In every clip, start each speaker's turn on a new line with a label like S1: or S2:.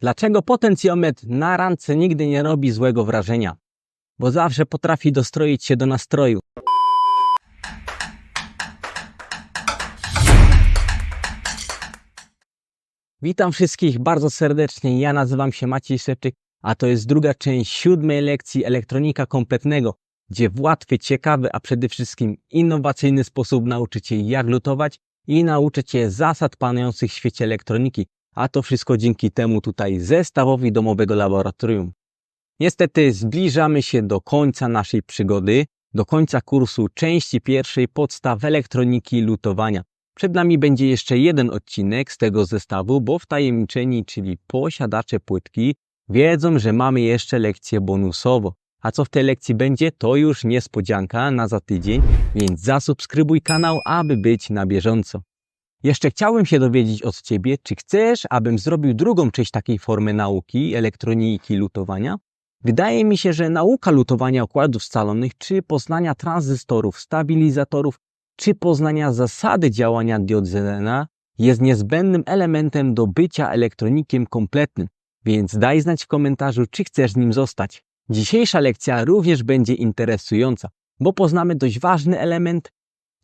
S1: Dlaczego potencjometr na randce nigdy nie robi złego wrażenia? Bo zawsze potrafi dostroić się do nastroju. Witam wszystkich bardzo serdecznie. Ja nazywam się Maciej Szepczyk, a to jest druga część siódmej lekcji elektronika kompletnego, gdzie w łatwy, ciekawy, a przede wszystkim innowacyjny sposób nauczę Cię jak lutować i nauczę Cię zasad panujących w świecie elektroniki, a to wszystko dzięki temu tutaj zestawowi domowego laboratorium. Niestety zbliżamy się do końca naszej przygody, do końca kursu części pierwszej podstaw elektroniki lutowania. Przed nami będzie jeszcze jeden odcinek z tego zestawu, bo wtajemniczeni, czyli posiadacze płytki, wiedzą, że mamy jeszcze lekcję bonusową. A co w tej lekcji będzie, to już niespodzianka na za tydzień, więc zasubskrybuj kanał, aby być na bieżąco. Jeszcze chciałem się dowiedzieć od Ciebie, czy chcesz, abym zrobił drugą część takiej formy nauki, elektroniki lutowania? Wydaje mi się, że nauka lutowania układów scalonych, czy poznania tranzystorów, stabilizatorów, czy poznania zasady działania diod Zelena jest niezbędnym elementem do bycia elektronikiem kompletnym, więc daj znać w komentarzu, czy chcesz nim zostać. Dzisiejsza lekcja również będzie interesująca, bo poznamy dość ważny element.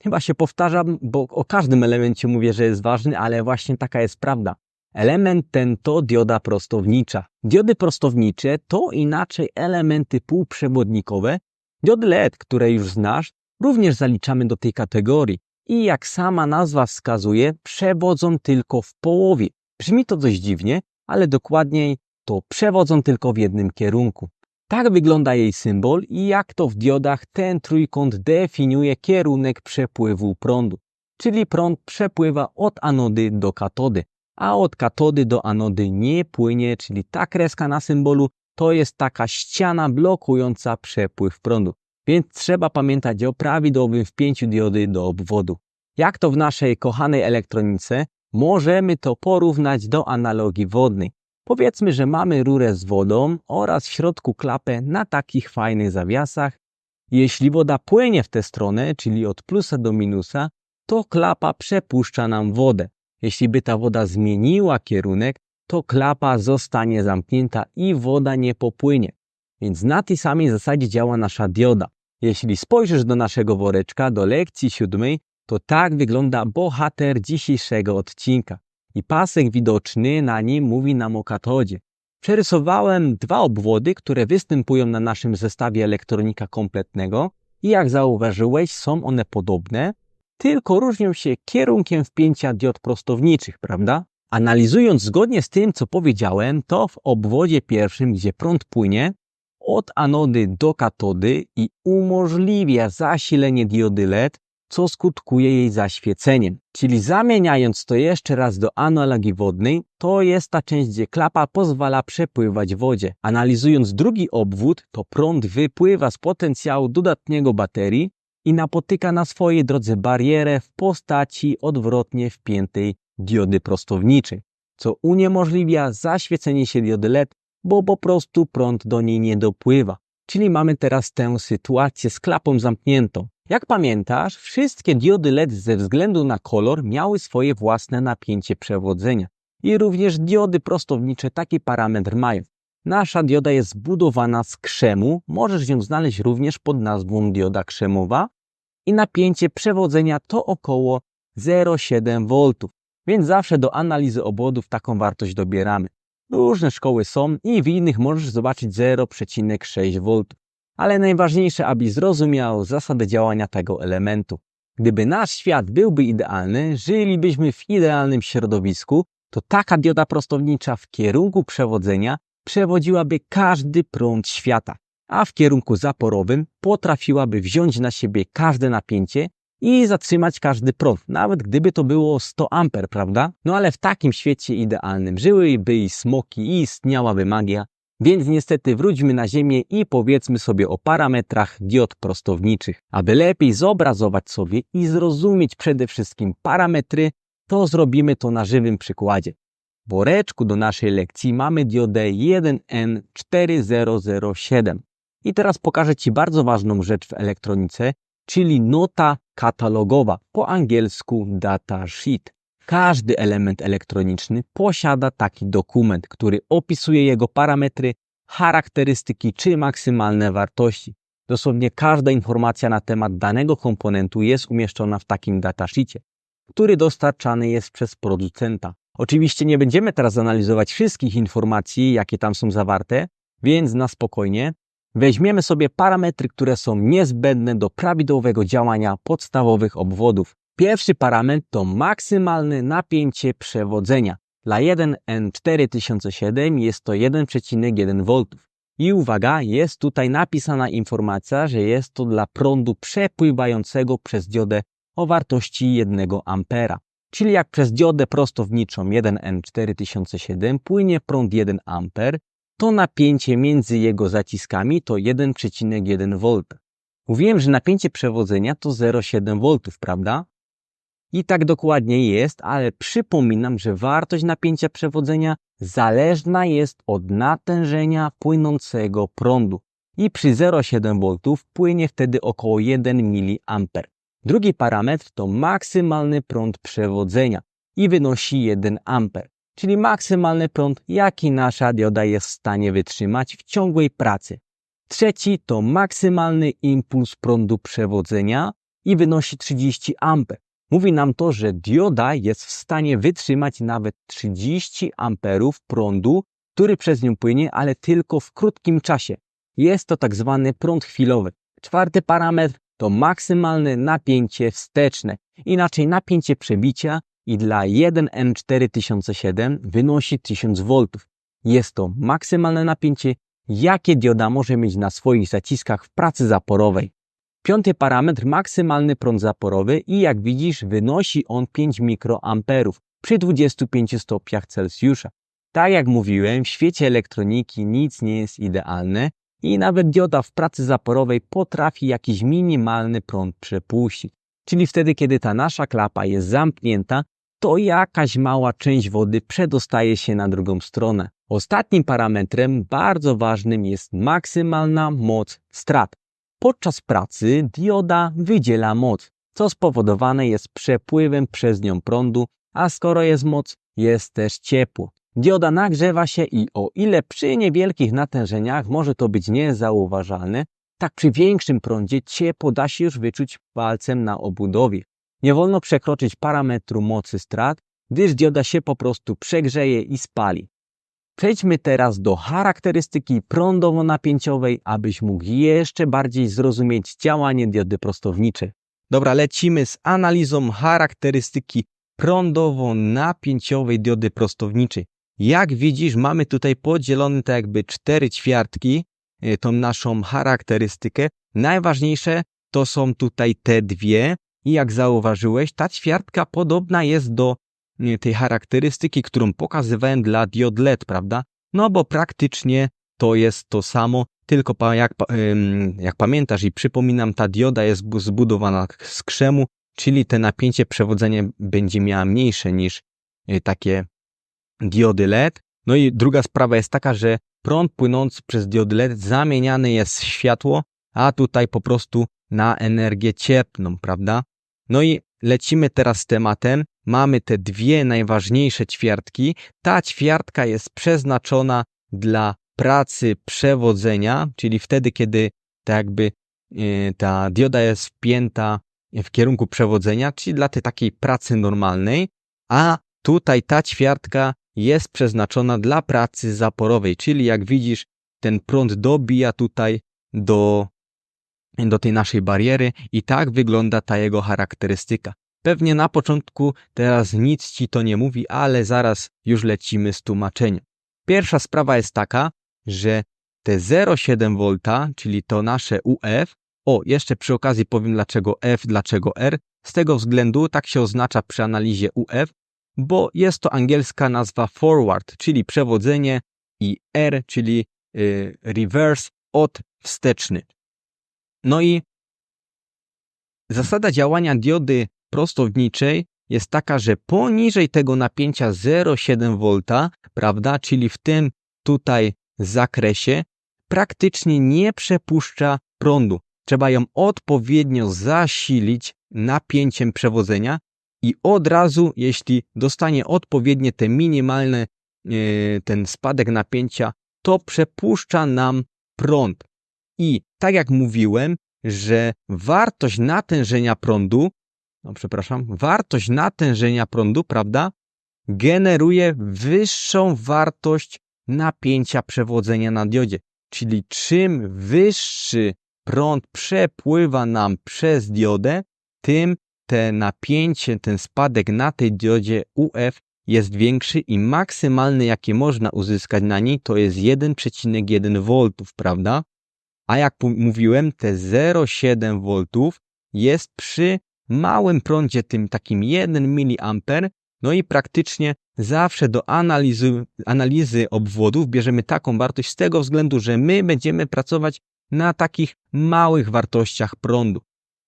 S1: Chyba się powtarzam, bo o każdym elemencie mówię, że jest ważny, ale właśnie taka jest prawda. Element ten to dioda prostownicza. Diody prostownicze to inaczej elementy półprzewodnikowe. Diody LED, które już znasz, również zaliczamy do tej kategorii i jak sama nazwa wskazuje, przewodzą tylko w połowie. Brzmi to dość dziwnie, ale dokładniej to przewodzą tylko w jednym kierunku. Tak wygląda jej symbol i jak to w diodach ten trójkąt definiuje kierunek przepływu prądu. Czyli prąd przepływa od anody do katody, a od katody do anody nie płynie, czyli ta kreska na symbolu to jest taka ściana blokująca przepływ prądu. Więc trzeba pamiętać o prawidłowym wpięciu diody do obwodu. Jak to w naszej kochanej elektronice, możemy to porównać do analogii wodnej. Powiedzmy, że mamy rurę z wodą oraz w środku klapę na takich fajnych zawiasach. Jeśli woda płynie w tę stronę, czyli od plusa do minusa, to klapa przepuszcza nam wodę. Jeśli by ta woda zmieniła kierunek, to klapa zostanie zamknięta i woda nie popłynie. Więc na tej samej zasadzie działa nasza dioda. Jeśli spojrzysz do naszego woreczka, do lekcji siódmej, to tak wygląda bohater dzisiejszego odcinka. I pasek widoczny na nim mówi nam o katodzie. Przerysowałem dwa obwody, które występują na naszym zestawie elektronika kompletnego i jak zauważyłeś, są one podobne, tylko różnią się kierunkiem wpięcia diod prostowniczych, prawda? Analizując zgodnie z tym, co powiedziałem, to w obwodzie pierwszym, gdzie prąd płynie, od anody do katody i umożliwia zasilenie diody LED, co skutkuje jej zaświeceniem. Czyli zamieniając to jeszcze raz do analogii wodnej, to jest ta część, gdzie klapa pozwala przepływać wodzie. Analizując drugi obwód, to prąd wypływa z potencjału dodatniego baterii i napotyka na swojej drodze barierę w postaci odwrotnie wpiętej diody prostowniczej, co uniemożliwia zaświecenie się diody LED bo po prostu prąd do niej nie dopływa. Czyli mamy teraz tę sytuację z klapą zamkniętą. Jak pamiętasz, wszystkie diody LED ze względu na kolor miały swoje własne napięcie przewodzenia. I również diody prostownicze taki parametr mają. Nasza dioda jest zbudowana z krzemu, możesz ją znaleźć również pod nazwą dioda krzemowa i napięcie przewodzenia to około 0,7 V, więc zawsze do analizy obwodów taką wartość dobieramy. Różne szkoły są i w innych możesz zobaczyć 0,6 V. Ale najważniejsze, abyś zrozumiał zasadę działania tego elementu. Gdyby nasz świat byłby idealny, żylibyśmy w idealnym środowisku, to taka dioda prostownicza w kierunku przewodzenia przewodziłaby każdy prąd świata, a w kierunku zaporowym potrafiłaby wziąć na siebie każde napięcie i zatrzymać każdy prąd, nawet gdyby to było 100 amper, prawda? No ale w takim świecie idealnym żyłyby i smoki i istniałaby magia, więc niestety wróćmy na Ziemię i powiedzmy sobie o parametrach diod prostowniczych. Aby lepiej zobrazować sobie i zrozumieć przede wszystkim parametry, to zrobimy to na żywym przykładzie. W woreczku do naszej lekcji mamy diodę 1N4007. I teraz pokażę Ci bardzo ważną rzecz w elektronice, czyli nota katalogowa, po angielsku data sheet. Każdy element elektroniczny posiada taki dokument, który opisuje jego parametry, charakterystyki czy maksymalne wartości. Dosłownie każda informacja na temat danego komponentu jest umieszczona w takim datasheetie, który dostarczany jest przez producenta. Oczywiście nie będziemy teraz analizować wszystkich informacji, jakie tam są zawarte, więc na spokojnie weźmiemy sobie parametry, które są niezbędne do prawidłowego działania podstawowych obwodów. Pierwszy parametr to maksymalne napięcie przewodzenia. Dla 1N4007 jest to 1,1 V. I uwaga, jest tutaj napisana informacja, że jest to dla prądu przepływającego przez diodę o wartości 1 A. Czyli jak przez diodę prostowniczą 1N4007 płynie prąd 1 A, to napięcie między jego zaciskami to 1,1 V. Mówiłem, że napięcie przewodzenia to 0,7 V, prawda? I tak dokładnie jest, ale przypominam, że wartość napięcia przewodzenia zależna jest od natężenia płynącego prądu. I przy 0,7 V płynie wtedy około 1 mA. Drugi parametr to maksymalny prąd przewodzenia i wynosi 1 A, czyli maksymalny prąd, jaki nasza dioda jest w stanie wytrzymać w ciągłej pracy. Trzeci to maksymalny impuls prądu przewodzenia i wynosi 30 A. Mówi nam to, że dioda jest w stanie wytrzymać nawet 30 amperów prądu, który przez nią płynie, ale tylko w krótkim czasie. Jest to tak zwany prąd chwilowy. Czwarty parametr to maksymalne napięcie wsteczne, inaczej napięcie przebicia i dla 1N4007 wynosi 1000 V. Jest to maksymalne napięcie, jakie dioda może mieć na swoich zaciskach w pracy zaporowej. Piąty parametr maksymalny prąd zaporowy i jak widzisz wynosi on 5 mikroamperów przy 25 stopniach Celsjusza. Tak jak mówiłem, w świecie elektroniki nic nie jest idealne i nawet dioda w pracy zaporowej potrafi jakiś minimalny prąd przepuścić. Czyli wtedy, kiedy ta nasza klapa jest zamknięta, to jakaś mała część wody przedostaje się na drugą stronę. Ostatnim parametrem bardzo ważnym jest maksymalna moc strat. Podczas pracy dioda wydziela moc, co spowodowane jest przepływem przez nią prądu, a skoro jest moc, jest też ciepło. Dioda nagrzewa się i o ile przy niewielkich natężeniach może to być niezauważalne, tak przy większym prądzie ciepło da się już wyczuć palcem na obudowie. Nie wolno przekroczyć parametru mocy strat, gdyż dioda się po prostu przegrzeje i spali. Przejdźmy teraz do charakterystyki prądowo-napięciowej, abyś mógł jeszcze bardziej zrozumieć działanie diody prostowniczej. Dobra, lecimy z analizą charakterystyki prądowo-napięciowej diody prostowniczej. Jak widzisz, mamy tutaj podzielone tak jakby cztery ćwiartki, y, tą naszą charakterystykę. Najważniejsze to są tutaj te dwie i jak zauważyłeś, ta ćwiartka podobna jest do tej charakterystyki, którą pokazywałem dla diod LED, prawda? No bo praktycznie to jest to samo, tylko jak, jak pamiętasz i przypominam, ta dioda jest zbudowana z krzemu, czyli te napięcie przewodzenia będzie miała mniejsze niż y, takie diody LED. No i druga sprawa jest taka, że prąd płynący przez diody LED zamieniany jest w światło, a tutaj po prostu na energię cieplną, prawda? No i lecimy teraz z tematem. Mamy te dwie najważniejsze ćwiartki. Ta ćwiartka jest przeznaczona dla pracy przewodzenia, czyli wtedy, kiedy tak jakby y, ta dioda jest wpięta w kierunku przewodzenia, czyli dla tej takiej pracy normalnej, a tutaj ta ćwiartka jest przeznaczona dla pracy zaporowej, czyli jak widzisz, ten prąd dobija tutaj do do tej naszej bariery i tak wygląda ta jego charakterystyka. Pewnie na początku teraz nic ci to nie mówi, ale zaraz już lecimy z tłumaczeniem. Pierwsza sprawa jest taka, że te 0,7 V, czyli to nasze UF, o, jeszcze przy okazji powiem dlaczego F, dlaczego R, z tego względu tak się oznacza przy analizie UF, bo jest to angielska nazwa forward, czyli przewodzenie i R, czyli y, reverse, od wsteczny. No i zasada działania diody prostowniczej jest taka, że poniżej tego napięcia 0,7 V, prawda, czyli w tym tutaj zakresie, praktycznie nie przepuszcza prądu. Trzeba ją odpowiednio zasilić napięciem przewodzenia i od razu, jeśli dostanie odpowiednie te minimalne, yy, ten spadek napięcia, to przepuszcza nam prąd. I tak jak mówiłem, że wartość natężenia prądu, no przepraszam, wartość natężenia prądu, prawda, generuje wyższą wartość napięcia przewodzenia na diodzie. Czyli czym wyższy prąd przepływa nam przez diodę, tym te napięcie, ten spadek na tej diodzie UF jest większy i maksymalny, jakie można uzyskać na niej, to jest 1,1 V, prawda? A jak mówiłem, te 0,7 V jest przy małym prądzie, tym takim 1 mA, no i praktycznie zawsze do analizy, analizy obwodów bierzemy taką wartość z tego względu, że my będziemy pracować na takich małych wartościach prądu.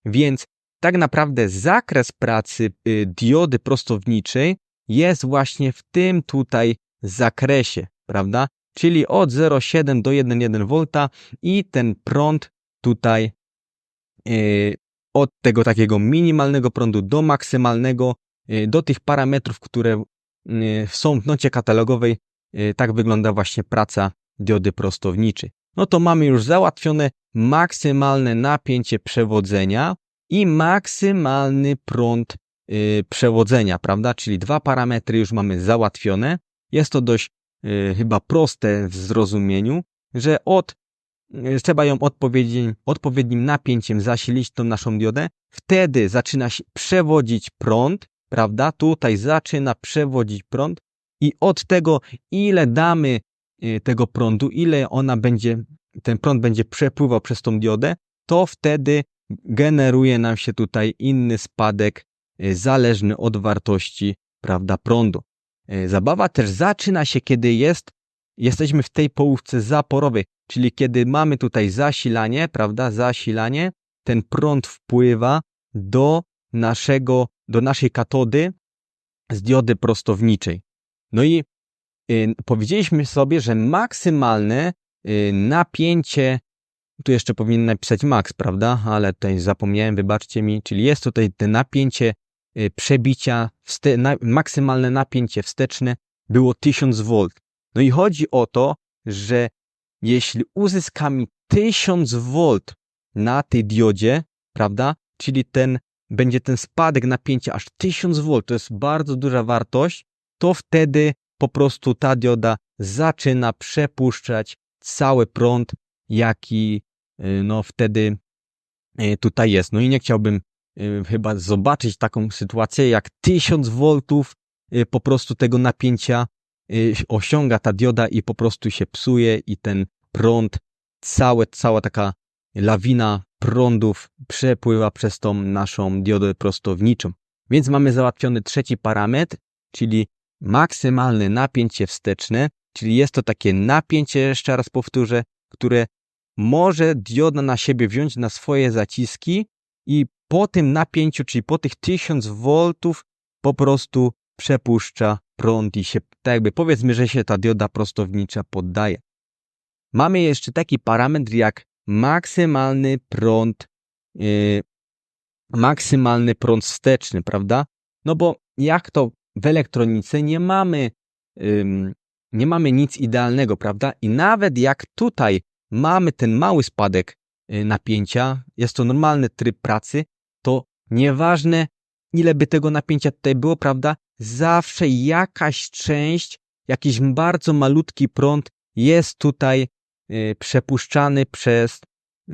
S1: Więc tak naprawdę zakres pracy y, diody prostowniczej jest właśnie w tym tutaj zakresie, prawda? Czyli od 0,7 do 1,1 V i ten prąd tutaj yy, od tego takiego minimalnego prądu do maksymalnego, yy, do tych parametrów, które yy, są w nocie katalogowej, yy, tak wygląda właśnie praca diody prostowniczej. No to mamy już załatwione maksymalne napięcie przewodzenia i maksymalny prąd przewodzenia, prawda? Czyli dwa parametry już mamy załatwione. Jest to dość chyba proste w zrozumieniu, że od trzeba ją odpowiednim, odpowiednim napięciem zasilić tą naszą diodę. Wtedy zaczyna się przewodzić prąd, prawda? Tutaj zaczyna przewodzić prąd i od tego, ile damy yy, tego prądu, ile ona będzie, ten prąd będzie przepływał przez tą diodę, to wtedy generuje nam się tutaj inny spadek y, zależny od wartości prawda, prądu. Zabawa też zaczyna się, kiedy jest, jesteśmy w tej połówce zaporowej, czyli kiedy mamy tutaj zasilanie, prawda, zasilanie, ten prąd wpływa do naszego, do naszej katody z diody prostowniczej. No i y, powiedzieliśmy sobie, że maksymalne y, napięcie tu jeszcze powinien napisać max, prawda? Ale tutaj zapomniałem, wybaczcie mi. Czyli jest tutaj te napięcie y, przebicia, na, maksymalne napięcie wsteczne było 1000 V. No i chodzi o to, że jeśli uzyskamy 1000 V na tej diodzie, prawda? Czyli ten będzie ten spadek napięcia aż 1000 V, to jest bardzo duża wartość, to wtedy po prostu ta dioda zaczyna przepuszczać cały prąd jaki y, no wtedy y, tutaj jest. No i nie chciałbym y, chyba zobaczyć taką sytuację, jak 1000 V po prostu tego napięcia osiąga ta dioda i po prostu się psuje i ten prąd, całe, cała taka lawina prądów przepływa przez tą naszą diodę prostowniczą. Więc mamy załatwiony trzeci parametr, czyli maksymalne napięcie wsteczne, czyli jest to takie napięcie, jeszcze raz powtórzę, które może dioda na siebie wziąć na swoje zaciski i po tym napięciu, czyli po tych 1000 V po prostu przepuszcza prąd i się, tak jakby powiedzmy, że się ta dioda prostownicza poddaje. Mamy jeszcze taki parametr jak maksymalny prąd, yy, maksymalny prąd wsteczny, prawda? No bo jak to w elektronice nie mamy, yy, nie mamy nic idealnego, prawda? I nawet jak tutaj mamy ten mały spadek y, napięcia, jest to normalny tryb pracy, to nieważne ile by tego napięcia tutaj było, prawda? Zawsze jakaś część, jakiś bardzo malutki prąd jest tutaj y, przepuszczany przez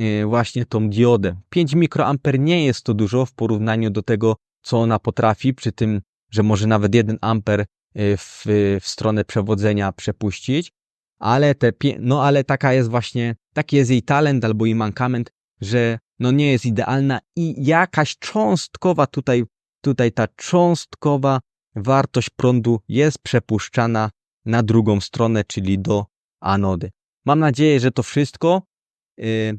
S1: y, właśnie tą diodę. 5 mikroamper nie jest to dużo w porównaniu do tego, co ona potrafi, przy tym, że może nawet 1 amper w, w stronę przewodzenia przepuścić, ale te, no ale taka jest właśnie, taki jest jej talent albo jej mankament, że no nie jest idealna i jakaś cząstkowa tutaj, tutaj ta cząstkowa wartość prądu jest przepuszczana na drugą stronę, czyli do anody. Mam nadzieję, że to wszystko. Yy,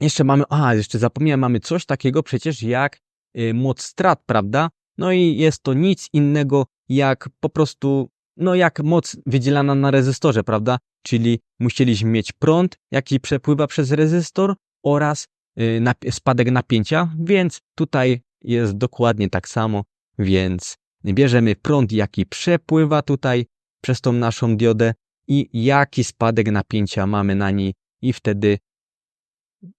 S1: jeszcze mamy, a jeszcze zapomniałem, mamy coś takiego przecież jak yy, moc strat, prawda? No i jest to nic innego jak po prostu no jak moc wydzielana na rezystorze, prawda? Czyli musieliśmy mieć prąd, jaki przepływa przez rezystor oraz y, spadek napięcia, więc tutaj jest dokładnie tak samo. Więc bierzemy prąd, jaki przepływa tutaj przez tą naszą diodę i jaki spadek napięcia mamy na niej i wtedy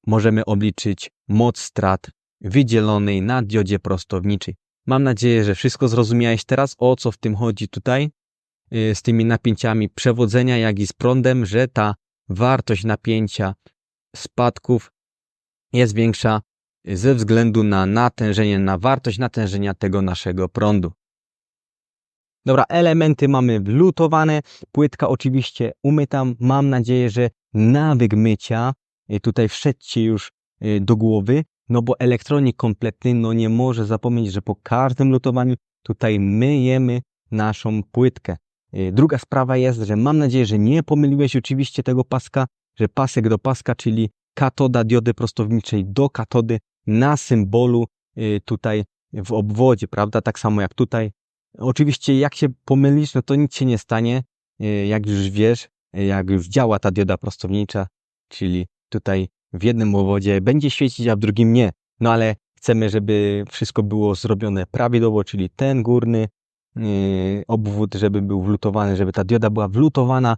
S1: możemy obliczyć moc strat wydzielonej na diodzie prostowniczej. Mam nadzieję, że wszystko zrozumiałeś teraz, o co w tym chodzi tutaj, yy, z tymi napięciami przewodzenia, jak i z prądem, że ta wartość napięcia spadków jest większa ze względu na natężenie, na wartość natężenia tego naszego prądu. Dobra, elementy mamy wlutowane, płytka oczywiście umyta. Mam nadzieję, że nawyk mycia y, tutaj wszedł Ci już y, do głowy, no bo elektronik kompletny no nie może zapomnieć, że po każdym lutowaniu tutaj myjemy naszą płytkę. Y, Druga sprawa jest, że mam nadzieję, że nie pomyliłeś oczywiście tego paska, że pasek do paska, czyli katoda diody prostowniczej do katody na symbolu tutaj w obwodzie, prawda? Tak samo jak tutaj. Oczywiście jak się pomylisz, no to nic się nie stanie, y, jak już wiesz, y, jak już działa ta dioda prostownicza, czyli tutaj w jednym obwodzie będzie świecić, a w drugim nie. No ale chcemy, żeby wszystko było zrobione prawidłowo, czyli ten górny obwód, żeby był wlutowany, żeby ta dioda była wlutowana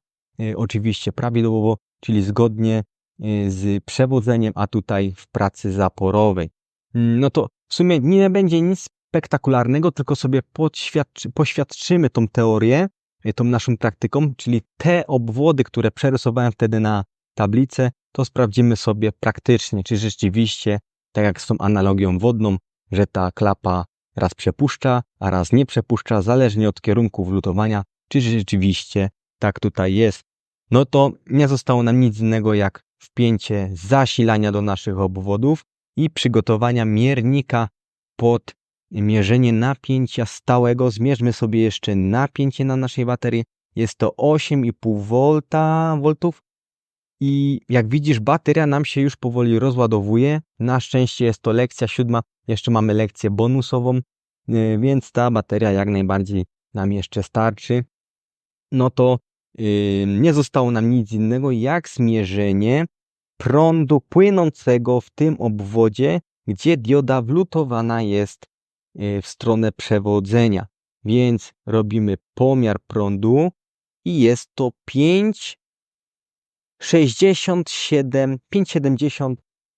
S1: oczywiście prawidłowo, czyli zgodnie z przewodzeniem, a tutaj w pracy zaporowej. No to w sumie nie będzie nic spektakularnego, tylko sobie poświadczymy tą teorię, y, tą naszą praktyką, czyli te obwody, które przerysowałem wtedy na tablicę, to sprawdzimy sobie praktycznie, czy rzeczywiście, tak jak z tą analogią wodną, że ta klapa raz przepuszcza, a raz nie przepuszcza, zależnie od kierunku wlutowania, czy rzeczywiście tak tutaj jest. No to nie zostało nam nic innego jak wpięcie zasilania do naszych obwodów i przygotowania miernika pod mierzenie napięcia stałego. Zmierzmy sobie jeszcze napięcie na naszej baterii. Jest to 8,5 V. I jak widzisz, bateria nam się już powoli rozładowuje. Na szczęście jest to lekcja siódma. Jeszcze mamy lekcję bonusową, y, więc ta bateria jak najbardziej nam jeszcze starczy. No to nie zostało nam nic innego jak zmierzenie prądu płynącego w tym obwodzie, gdzie dioda wlutowana jest y, w stronę przewodzenia. Więc robimy pomiar prądu i jest to 5,67, 5,70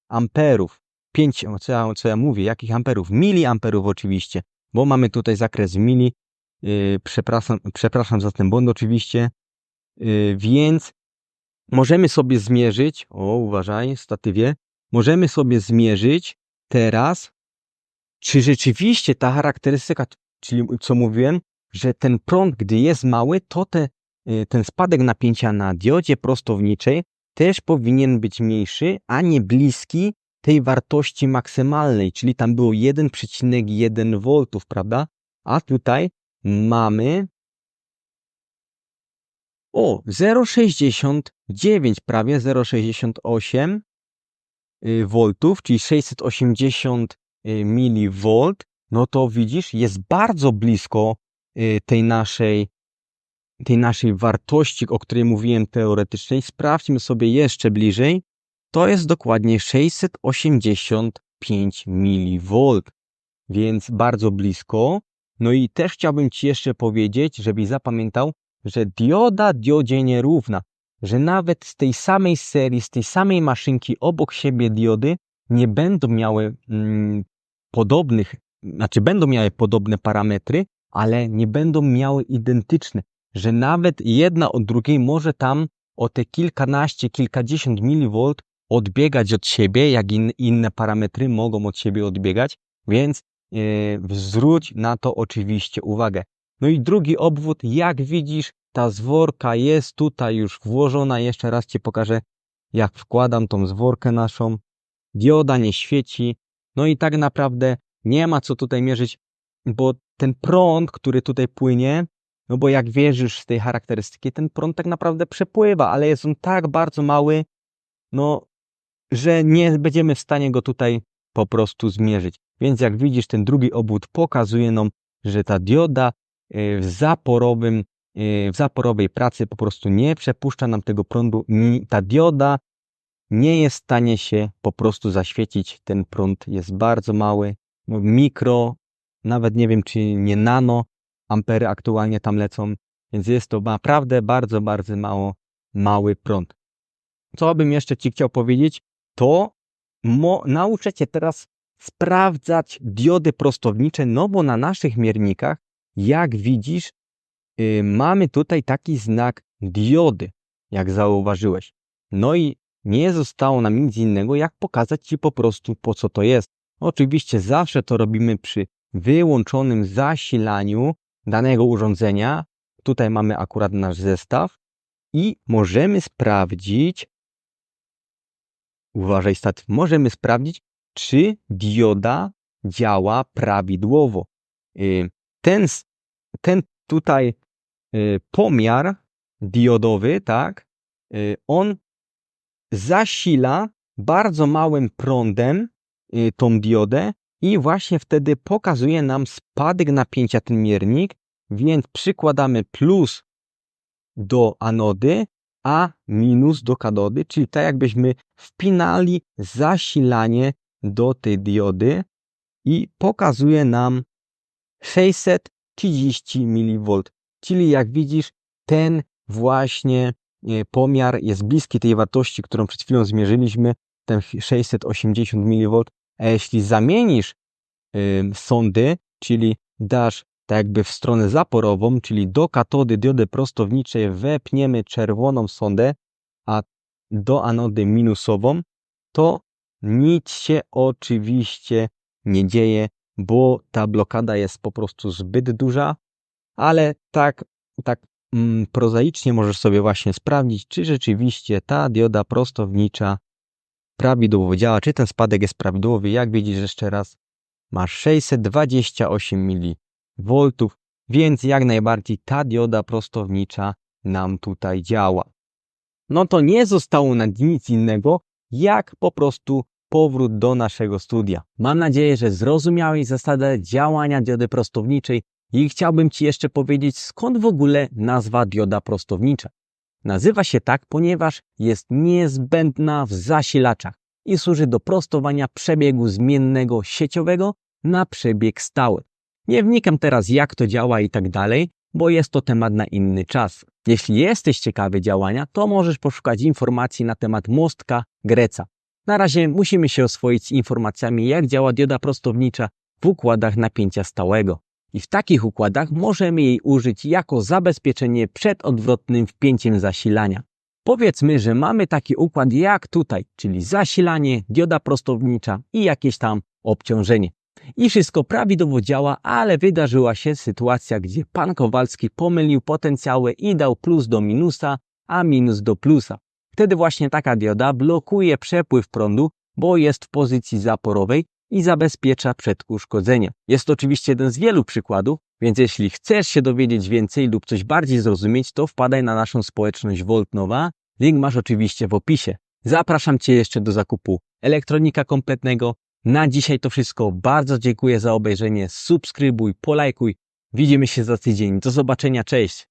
S1: amperów. 5, co ja, co ja mówię, jakich amperów? Miliamperów oczywiście, bo mamy tutaj zakres mili. Yy, przepraszam, przepraszam za ten błąd oczywiście. Y, więc możemy sobie zmierzyć, o uważaj, statywie, możemy sobie zmierzyć teraz, czy rzeczywiście ta charakterystyka, czyli co mówiłem, że ten prąd, gdy jest mały, to te, y, ten spadek napięcia na diodzie prostowniczej też powinien być mniejszy, a nie bliski tej wartości maksymalnej, czyli tam było 1,1 V, prawda? A tutaj mamy o, 0,69, prawie 0,68 y, voltów, czyli 680 y, mV, no to widzisz, jest bardzo blisko y, tej naszej, tej naszej wartości, o której mówiłem teoretycznej. Sprawdźmy sobie jeszcze bliżej. To jest dokładnie 685 mV, więc bardzo blisko. No i też chciałbym Ci jeszcze powiedzieć, żebyś zapamiętał, że dioda diodzie nierówna, że nawet z tej samej serii, z tej samej maszynki obok siebie diody nie będą miały mm, podobnych, znaczy będą miały podobne parametry, ale nie będą miały identyczne, że nawet jedna od drugiej może tam o te kilkanaście, kilkadziesiąt milivolt odbiegać od siebie, jak in, inne parametry mogą od siebie odbiegać, więc yy, zwróć na to oczywiście uwagę. No i drugi obwód, jak widzisz, ta zworka jest tutaj już włożona. Jeszcze raz Ci pokażę, jak wkładam tą zworkę naszą. Dioda nie świeci. No i tak naprawdę nie ma co tutaj mierzyć, bo ten prąd, który tutaj płynie, no bo jak wierzysz z tej charakterystyki, ten prąd tak naprawdę przepływa, ale jest on tak bardzo mały, no, że nie będziemy w stanie go tutaj po prostu zmierzyć. Więc jak widzisz, ten drugi obwód pokazuje nam, że ta dioda Y, w zaporowym, y, w zaporowej pracy po prostu nie przepuszcza nam tego prądu. Ta dioda nie jest w stanie się po prostu zaświecić. Ten prąd jest bardzo mały, mikro, nawet nie wiem, czy nie nano ampery aktualnie tam lecą, więc jest to naprawdę bardzo, bardzo mało, mały prąd. Co bym jeszcze Ci chciał powiedzieć, to mo, nauczę Cię teraz sprawdzać diody prostownicze, no bo na naszych miernikach, jak widzisz, y, mamy tutaj taki znak diody, jak zauważyłeś. No i nie zostało nam nic innego, jak pokazać Ci po prostu, po co to jest. Oczywiście zawsze to robimy przy wyłączonym zasilaniu danego urządzenia. Tutaj mamy akurat nasz zestaw i możemy sprawdzić, uważaj statyw, możemy sprawdzić, czy dioda działa prawidłowo. Y, Ten, ten tutaj y, pomiar diodowy, tak, y, on zasila bardzo małym prądem y, tą diodę i właśnie wtedy pokazuje nam spadek napięcia ten miernik, więc przykładamy plus do anody, a minus do katody, czyli tak jakbyśmy wpinali zasilanie do tej diody i pokazuje nam 630 mV. Czyli jak widzisz, ten właśnie pomiar jest bliski tej wartości, którą przed chwilą zmierzyliśmy, ten 680 mV. A jeśli zamienisz sądy, czyli dasz tak jakby w stronę zaporową, czyli do katody diody prostowniczej wepniemy czerwoną sondę, a do anody minusową, to nic się oczywiście nie dzieje, bo ta blokada jest po prostu zbyt duża, ale tak, tak prozaicznie możesz sobie właśnie sprawdzić, czy rzeczywiście ta dioda prostownicza prawidłowo działa, czy ten spadek jest prawidłowy. Jak widzisz jeszcze raz, masz 628 mV, więc jak najbardziej ta dioda prostownicza nam tutaj działa. No to nie zostało nam nic innego, jak po prostu powrót do naszego studia. Mam nadzieję, że zrozumiałeś zasadę działania diody prostowniczej i chciałbym Ci jeszcze powiedzieć, skąd w ogóle nazwa dioda prostownicza. Nazywa się tak, ponieważ jest niezbędna w zasilaczach i służy do prostowania przebiegu zmiennego sieciowego na przebieg stały. Nie wnikam teraz jak to działa i tak dalej, bo jest to temat na inny czas. Jeśli jesteś ciekawy działania, to możesz poszukać informacji na temat mostka Greca. Na razie musimy się oswoić z informacjami jak działa dioda prostownicza w układach napięcia stałego. I w takich układach możemy jej użyć jako zabezpieczenie przed odwrotnym wpięciem zasilania. Powiedzmy, że mamy taki układ jak tutaj, czyli zasilanie, dioda prostownicza i jakieś tam obciążenie. I wszystko prawidłowo działa, ale wydarzyła się sytuacja, gdzie pan Kowalski pomylił potencjały i dał plus do minusa, a minus do plusa. Wtedy właśnie taka dioda blokuje przepływ prądu, bo jest w pozycji zaporowej i zabezpiecza przed uszkodzeniem. Jest to oczywiście jeden z wielu przykładów, więc jeśli chcesz się dowiedzieć więcej lub coś bardziej zrozumieć, to wpadaj na naszą społeczność Volt Nowa. Link masz oczywiście w opisie. Zapraszam Cię jeszcze do zakupu elektronika kompletnego. Na dzisiaj to wszystko. Bardzo dziękuję za obejrzenie. Subskrybuj, polajkuj. Widzimy się za tydzień. Do zobaczenia. Cześć.